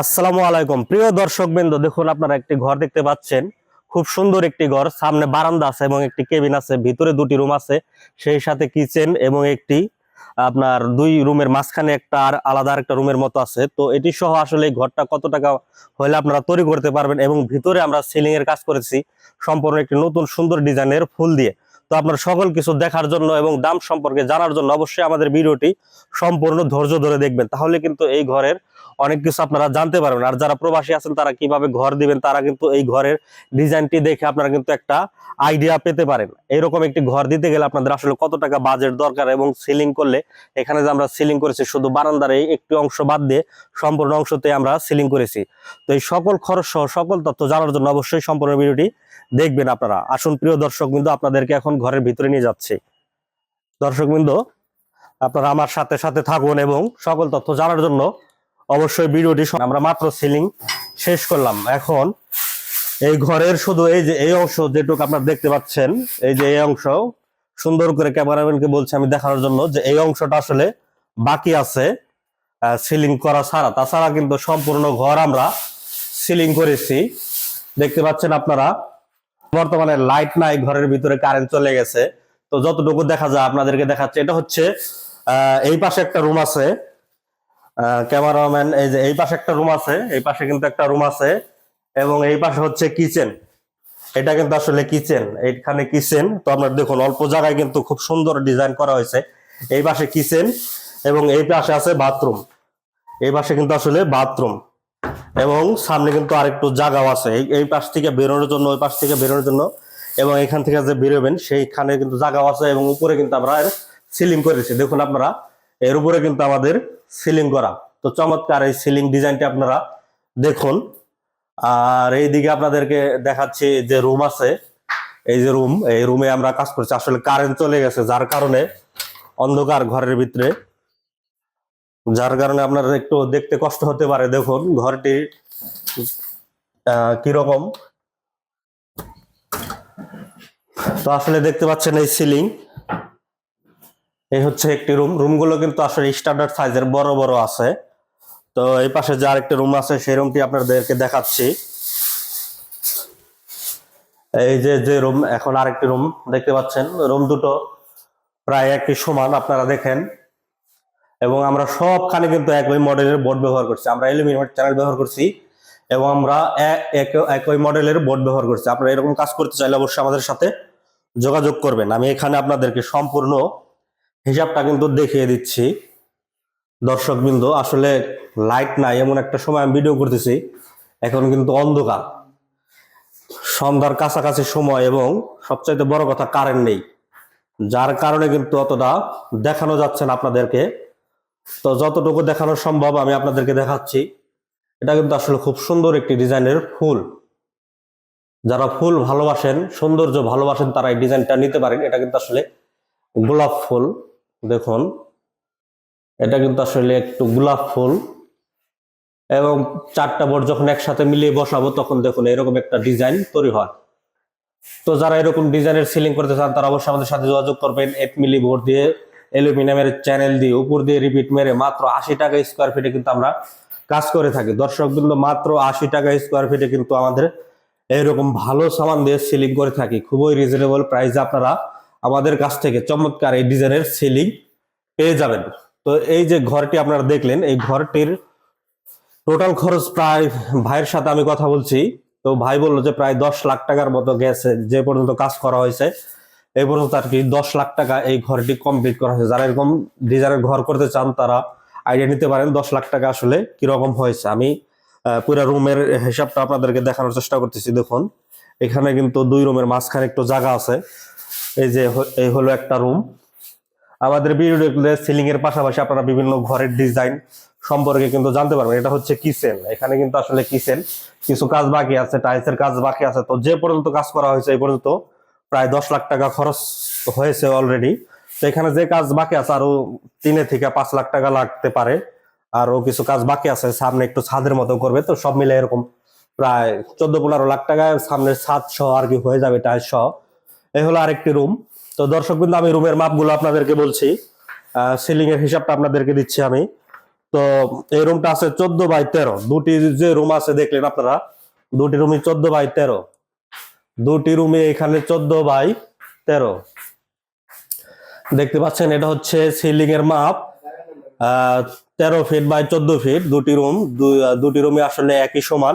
আসসালামু আলাইকুম। প্রিয় দর্শক বৃন্দ দেখুন আপনারা একটি ঘর দেখতে পাচ্ছেন। খুব সুন্দর একটি ঘর। সামনে বারান্দা আছে এবং একটি কেবিন আছে। ভিতরে দুটি রুম আছে। সেই সাথে কিচেন এবং একটি, আপনার দুই রুমের মাঝখানে একটা আর আলাদা একটা রুমের মতো আছে। তো এটি সহ আসলে ঘরটা কত টাকা হলে আপনারা তৈরি করতে পারবেন এবং ভিতরে আমরা সিলিং এর কাজ করেছি। সম্পূর্ণ একটি নতুন সুন্দর ডিজাইনের ফুল দিয়ে। তো আপনার সকল কিছু দেখার জন্য এবং দাম সম্পর্কে জানার জন্য অবশ্যই আমাদের ভিডিওটি সম্পূর্ণ ধৈর্য ধরে দেখবেন। তাহলে কিন্তু এই ঘরের অনেক কিছু আপনারা জানতে পারবেন। আর যারা প্রবাসী আছেন, তারা কীভাবে ঘর দিবেন, তারা কিন্তু এই ঘরের ডিজাইনটি দেখে আপনারা কিন্তু একটা আইডিয়া পেতে পারেন। এইরকম একটি ঘর দিতে গেলে আপনাদের আসলে কত টাকা বাজেট দরকার এবং সিলিং করলে এখানে যে আমরা সিলিং করেছি, শুধু বারান্দার এই একটি অংশ বাদ দিয়ে সম্পূর্ণ অংশতে আমরা সিলিং করেছি। তো এই সকল খরচ সহ সকল তথ্য জানার জন্য অবশ্যই সম্পূর্ণ ভিডিওটি দেখবেন আপনারা। আসুন প্রিয় দর্শক বিন্দু, আপনাদেরকে এখন ঘরের ভিতরে নিয়ে যাচ্ছি। দর্শক বিন্দু, আপনারা আমার সাথে সাথে থাকুন এবং সকল তথ্য জানার জন্য অবশ্যই ভিডিওটি আমরা মাত্র সিলিং শেষ করলাম। এখন এই ঘরের শুধু এই যে এই অংশ যেটুকু আপনারা দেখতে পাচ্ছেন, এই যে এই অংশ, সুন্দর করে ক্যামেরাম্যানকে বলছি আমি দেখানোর জন্য যে এই অংশটা আসলে বাকি আছে সিলিং করা ছাড়া। তাছাড়া কিন্তু সম্পূর্ণ ঘর আমরা সিলিং করেছি। দেখতে পাচ্ছেন আপনারা, বর্তমানে লাইট নাই, ঘরের ভিতরে কারেন্ট চলে গেছে। তো যতটুকু দেখা যায় আপনাদেরকে দেখাচ্ছে, এটা হচ্ছে এই পাশে একটা রুম আছে। ক্যামেরাম্যান, এই যে এই পাশে একটা রুম আছে, এই পাশে কিন্তু একটা রুম আছে, এবং এই পাশে হচ্ছে কিচেন এটা কিন্তু আসলে কিচেন এইখানে কিচেন তো আপনার দেখুন, অল্প জায়গায় কিন্তু খুব সুন্দর ডিজাইন করা হয়েছে। এই পাশে কিচেন এবং এই পাশে আছে বাথরুম এই পাশে কিন্তু আসলে বাথরুম এবং সামনে কিন্তু আরেকটু জায়গাও আছে। এই পাশ থেকে বেরোনোর জন্য, ওই পাশ থেকে বেরোনোর জন্য, এবং এখান থেকে যে বেরোবেন, সেইখানে কিন্তু জায়গাও আছে, এবং উপরে কিন্তু আমরা সিলিং করেছি। দেখুন আপনারা, এর উপরে কিন্তু আমাদের সিলিং করা। তো চমৎকার এই সিলিং ডিজাইনটি আপনারা দেখুন। আর এইদিকে আপনাদেরকে দেখাচ্ছি যে রুম আছে। এই যে রুম, এই রুমে আমরা কাজ করছি। আসলে কারেন্ট চলে গেছে, যার কারণে অন্ধকার ঘরের ভিতরে। যার কারণে আপনার একটু দেখতে কষ্ট হতে পারে। দেখুন, ঘরটি কীরকম। তো আসলে দেখতে পাচ্ছেন এই সিলিং। এই হচ্ছে একটি রুম। রুমগুলো কিন্তু আসলে স্ট্যান্ডার্ড সাইজের বড় বড় আছে। তো এই পাশে যে আরেকটি রুম আছে, সেই রুমটি আপনাদেরকে দেখাচ্ছি। এই যে যে রুম, এখন আরেকটি রুম দেখতে পাচ্ছেন। রুম দুটো প্রায় একই সমান, আপনারা দেখেন। এবং আমরা সবখানে কিন্তু একই মডেলের বোর্ড ব্যবহার করছি। আমরা এলুমিনিয়াম চ্যানেল ব্যবহার করছি এবং আমরা একই মডেলের বোর্ড ব্যবহার করছি। আপনারা এরকম কাজ করতে চাইলে অবশ্যই আমাদের সাথে যোগাযোগ করবেন। আমি এখানে আপনাদেরকে সম্পূর্ণ হিসাবটা কিন্তু দেখিয়ে দিচ্ছি। দর্শক বিন্দু আসলে লাইট নাই, এমন একটা সময় আমি ভিডিও করতেছি। এখন কিন্তু অন্ধকার। সন্ধ্যার কাছাকাছি সময় এবং সবচাইতে বড় কথা কারেন্ট নেই। যার কারণে কিন্তু অতটা দেখানো যাচ্ছে না আপনাদেরকে। তো যতটুকু দেখানো সম্ভব আমি আপনাদেরকে দেখাচ্ছি। এটা কিন্তু আসলে খুব সুন্দর একটি ডিজাইনের ফুল। যারা ফুল ভালোবাসেন, সৌন্দর্য ভালোবাসেন, তারা এই ডিজাইনটা নিতে পারেন। এটা কিন্তু আসলে গোলাপ ফুল। দেখুন, এটা কিন্তু আসলে একটু গোলাপ ফুল। এবং চারটা বোর্ড যখন একসাথে মিলিয়ে বসাবো, তখন দেখুন এরকম একটা ডিজাইন তৈরি হয়। তো যারা এরকম ডিজাইনের সিলিং করতে চান, তারা অবশ্যই আমাদের সাথে যোগাযোগ করবেন। এইট মিলি বোর্ড দিয়ে অ্যালুমিনিয়ামের চ্যানেল দিয়ে উপর দিয়ে রিপিট মেরে মাত্র আশি টাকা স্কোয়ার ফিটে কিন্তু আমরা কাজ করে থাকি। দর্শক কিন্তু মাত্র আশি টাকা স্কোয়ার ফিটে কিন্তু আমাদের এরকম ভালো সামান দিয়ে সিলিং করে থাকি। খুবই রিজনেবল প্রাইসে আপনারা আমাদের কাছ থেকে চমৎকার এই ডিজাইনের সিলিং পেয়ে যাবেন। তো এই যে ঘরটি আপনারা দেখলেন, এই ঘরটির টোটাল খরচ প্রায় ভাইয়ের সাথে আমি কথা বলছি। তো ভাই বলল যে প্রায় দশ লাখ টাকার মতো গেছে, যে পর্যন্ত কাজ করা হয়েছে, এই পর্যন্ত আর কি দশ লাখ টাকা এই ঘরটি কমপ্লিট করা হয়েছে। যারা এরকম ডিজাইনের ঘর করতে চান, তারা আইডিয়া নিতে পারেন দশ লাখ টাকা আসলে কীরকম হয়েছে। আমি পুরো রুমের হিসাবটা আপনাদেরকে দেখানোর চেষ্টা করতেছি। দেখুন, এখানে কিন্তু দুই রুমের মাঝখানে একটু জায়গা আছে। এই যে এই হলো একটা রুম আমাদের ভিডিওতে সিলিং এর পাশাপাশি আপনারা বিভিন্ন ঘরের ডিজাইন সম্পর্কে কিন্তু জানতে পারবেন। এটা হচ্ছে কিচেন এখানে কিন্তু আসলে কিচেন কিছু কাজ বাকি আছে টাইলসের কাজ বাকি আছে। তো যে পর্যন্ত কাজ করা হয়েছে এই পর্যন্ত প্রায় দশ লাখ টাকা খরচ হয়েছে অলরেডি তো এখানে যে কাজ বাকি আছে, আরও তিনে থেকে পাঁচ লাখ টাকা লাগতে পারে। আরও কিছু কাজ বাকি আছে, সামনে একটু ছাদের মতো করবে। তো সব মিলে এরকম প্রায় চোদ্দ পনেরো লাখ টাকায় সামনের ছাদ সহ আর কি হয়ে যাবে টাইলস সহ। এই হলো আরেকটি রুম তো দর্শক কিন্তু আমি রুমের মাপগুলো আপনাদেরকে বলছি। সিলিং এর হিসাবটা আপনাদেরকে দিচ্ছি আমি। তো এই রুমটা আছে চোদ্দ বাই তেরো। দুটি যে রুম আছে, দেখলেন আপনারা, দুটি রুমই চোদ্দ বাই তেরো। দুটি রুমে এখানে চোদ্দ বাই তেরো। দেখতে পাচ্ছেন, এটা হচ্ছে সিলিং এর মাপ। তেরো ফিট বাই চোদ্দ ফিট দুটি রুম দুটি রুমে আসলে একই সমান।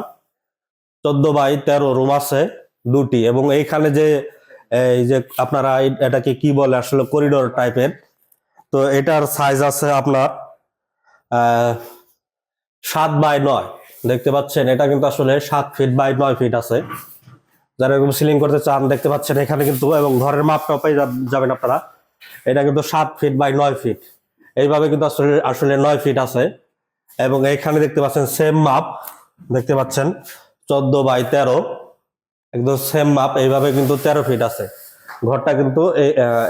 চোদ্দ বাই তেরো রুম আছে দুটি। এবং এইখানে যে এই যে আপনারা এটাকে কি বলে আসলে করিডোর টাইপের তো এটার সাইজ আছে আপনার সাত বাই নয়। দেখতে পাচ্ছেন, এটা কিন্তু আসলে সাত ফিট বাই নয় ফিট আছে। যারা এরকম সিলিং করতে চান, দেখতে পাচ্ছেন এখানে কিন্তু, এবং ঘরের মাপটাও পেয়ে যাবেন আপনারা। এটা কিন্তু সাত ফিট বাই নয় ফিট এইভাবে কিন্তু আসলে আসলে নয় ফিট আছে। এবং এখানে দেখতে পাচ্ছেন সেম মাপ দেখতে পাচ্ছেন, চোদ্দ বাই তেরো। একদম সেম মাপ এইভাবে কিন্তু তেরো ফিট আছে। ঘরটা কিন্তু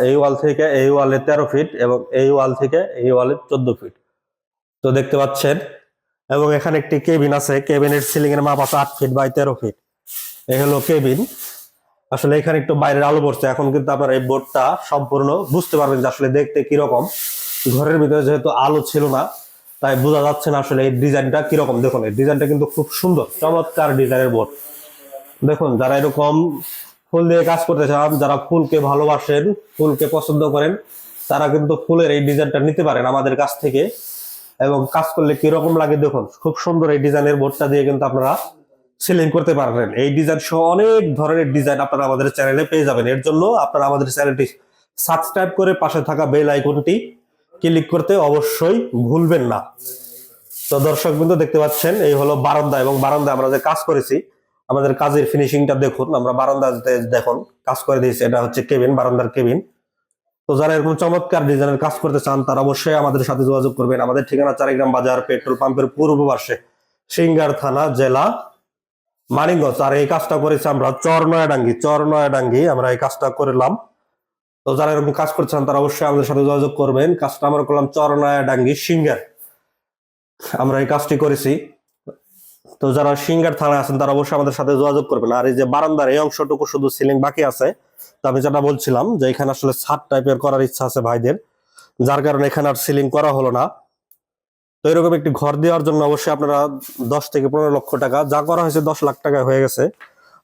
এই ওয়াল থেকে এই ওয়ালে তেরো ফিট এবং এই ওয়াল থেকে এই ওয়ালে চোদ্দ ফিট তো দেখতে পাচ্ছেন, এবং এখানে একটি কেবিন আছে। কেবিনের সিলিং এর মাপ আছে আট ফিট বাই তেরো ফিট এই হলো কেবিন আসলে এখানে একটু বাইরের আলো পড়ছে। এখন কিন্তু আপনার এই বোর্ডটা সম্পূর্ণ বুঝতে পারবেন যে আসলে দেখতে কীরকম। ঘরের ভিতরে যেহেতু আলো ছিল না, তাই বোঝা যাচ্ছে না আসলে এই ডিজাইনটা কীরকম। দেখুন, এই ডিজাইনটা কিন্তু খুব সুন্দর, চমৎকার ডিজাইনের বোর্ড দেখুন, যারা এরকম ফুল দিয়ে কাজ করতে চান, যারা ফুলকে ভালোবাসেন, ফুলকে পছন্দ করেন, তারা কিন্তু ফুলের এই ডিজাইনটা নিতে পারেন আমাদের কাছ থেকে। এবং কাজ করলে কীরকম লাগে দেখুন, খুব সুন্দর এই ডিজাইনের বোর্ডটা দিয়ে কিন্তু আপনারা সিলিং করতে পারবেন। এই ডিজাইন সহ অনেক ধরনের ডিজাইন আপনারা আমাদের চ্যানেলে পেয়ে যাবেন। এর জন্য আপনারা আমাদের চ্যানেলটি সাবস্ক্রাইব করে পাশে থাকা বেল আইকনটি ক্লিক করতে অবশ্যই ভুলবেন না। তো দর্শক বিন্দু দেখতে পাচ্ছেন, এই হলো বারান্দা এবং বারান্দা আমরা যে কাজ করেছি আমাদের কাজের ফিনিশিংটা দেখুন, আমরা বারান্দাতে দেখুন, কাজ করে দিয়েছি, এটা হচ্ছে কেবিন বারান্দার কেবিন তো যারা এরকম চমৎকার ডিজাইনের কাজ করতে চান, তারা অবশ্যই আমাদের সাথে যোগাযোগ করবেন। আমাদের ঠিকানা চারিগ্রাম বাজার পেট্রোল পাম্পের পূর্ব পাশে সিঙ্গার থানা, জেলা মানিকগঞ্জ। আর এই কাজটা করেছি আমরা চর নয়াডাঙ্গি চর নয়াডাঙ্গি আমরা এই কাজটা করলাম। তো যারা এরকম কাজ করছেন তারা অবশ্যই আমাদের সাথে যোগাযোগ করবেন। কাজটা আমরা করলাম চর নয়াডাঙ্গি সিঙ্গার। আমরা এই কাজটি করেছি। তো যারা সিঙ্গার থানায় আছেন, তারা অবশ্যই আমাদের সাথে যোগাযোগ করবেন। আর এই যে বারান্দার, এই অংশটুকু শুধু সিলিং বাকি আছে। তো আমি যেটা বলছিলাম যে এখানে আসলে ছাদ টাইপের করার ইচ্ছা আছে ভাইদের। যার কারণে এখানে আর সিলিং করা হলো না। তো এরকম একটি ঘর দেওয়ার জন্য অবশ্যই আপনারা দশ থেকে পনেরো লক্ষ টাকা, যা করা হয়েছে দশ লাখ টাকা হয়ে গেছে।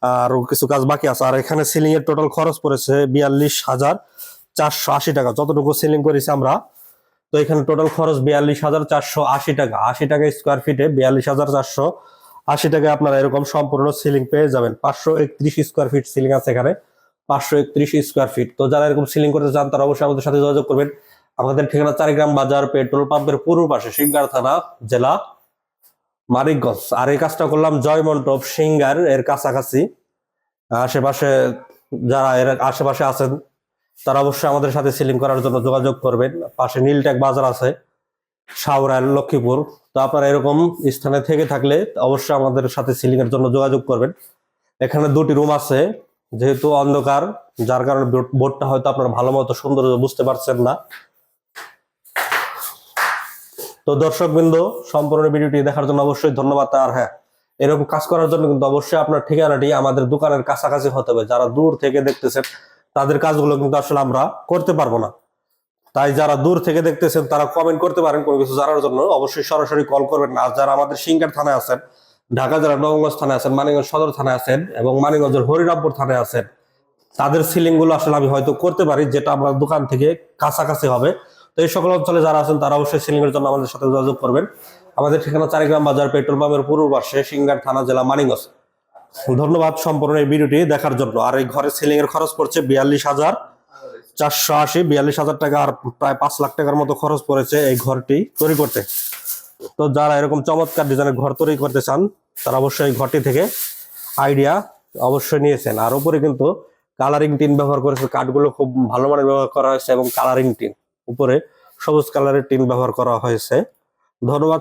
আর কিছু কাজ বাকি আছে। আর এখানে সিলিং এর টোটাল খরচ পড়েছে বিয়াল্লিশ হাজার চারশো আশি টাকা। যতটুকু সিলিং করেছি আমরা, তো এখানে টোটাল খরচ বিয়াল্লিশ হাজার চারশো আশি টাকা। আশি টাকা স্কোয়ার ফিটে বিয়াল্লিশ হাজার চারশো আশি টাকায় আপনারা এরকম সম্পূর্ণ সিলিং পেয়ে যাবেন। পাঁচশো একত্রিশ স্কোয়ার ফিট সিলিং আছে এখানে। পাঁচশো একত্রিশ স্কোয়ার ফিট তো যারা এরকম সিলিং করতে চান, তারা অবশ্যই আমাদের সাথে যোগাযোগ করবেন। আমাদের ঠিকানা চারিগ্রাম বাজার পেট্রোল পাম্পের পূর্ব পাশে, সিঙ্গার থানা, জেলা মানিকগঞ্জ। আর এই কাজটা করলাম জয় মন্টপ সিঙ্গার এর কাছাকাছি। আশেপাশে যারা এর আশেপাশে আছেন, তারা অবশ্যই আমাদের সাথে সিলিং করার জন্য যোগাযোগ করবেন। পাশে নীলট্যাগ বাজার আছে। সাউরাইল লক্ষ্মীপুর। তো আপনারা এরকম স্থানে থেকে থাকলে অবশ্যই আমাদের সাথে সিলিং এর জন্য যোগাযোগ করবেন। এখানে দুটি রুম আছে, যেহেতু অন্ধকার, যার কারণে বোর্ডটা হয়তো আপনারা ভালো মতো সুন্দর বুঝতে পারছেন না। তো দর্শক বিন্দু, সম্পূর্ণ ভিডিওটি দেখার জন্য অবশ্যই ধন্যবাদ। আর হ্যাঁ এরকম কাজ করার জন্য কিন্তু অবশ্যই আপনার ঠিকানাটি আমাদের দোকানের কাছাকাছি হতে হবে। যারা দূর থেকে দেখতেছেন, তাদের কাজগুলো কিন্তু আসলে আমরা করতে পারব না। তাই যারা দূর থেকে দেখতেছেন, তারা কমেন্ট করতে পারেন কোনো কিছু জানার জন্য। অবশ্যই সরাসরি কল করবেন না। যারা আমাদের সিঙ্গার থানায় আছেন, ঢাকা জেলার নবগঞ্জ থানায় আছেন, মানিকগঞ্জ সদর থানায় আছেন এবং মানিকগঞ্জের হরিরামপুর থানায় আছেন, তাদের সিলিংগুলো আসলে আমি হয়তো করতে পারি, যেটা আমার দোকান থেকে কাছাকাছি হবে। তো এই সকল অঞ্চলে যারা আছেন, তারা অবশ্যই সিলিং এর জন্য আমাদের সাথে যোগাযোগ করবেন। আমাদের ঠিকানা চারিগ্রাম বাজার পেট্রোল পাম্পের পূর্ব পাশে সিঙ্গার থানা জেলা মানিকগঞ্জ। ধন্যবাদ সম্পূর্ণ এই ভিডিওটি দেখার জন্য। আর এই ঘরের সিলিং এর খরচ পড়ছে বিয়াল্লিশ হাজার চারশো আশি, বিয়াল্লিশ হাজার টাকা আর প্রায় পাঁচ লাখ টাকার মতো খরচ পড়েছে এই ঘরটি তৈরি করতে। তো যারা এরকম চমৎকার ডিজাইনের ঘর তৈরি করতে চান, তারা অবশ্যই এই ঘরটি থেকে আইডিয়া অবশ্যই নিয়েছেন। আর উপরে কিন্তু কালারিং টিন ব্যবহার করেছে। কাঠগুলো খুব ভালো মানের ব্যবহার করা হয়েছে এবং কালারিং টিন উপরে সবুজ কালারের টিন ব্যবহার করা হয়েছে। ধন্যবাদ।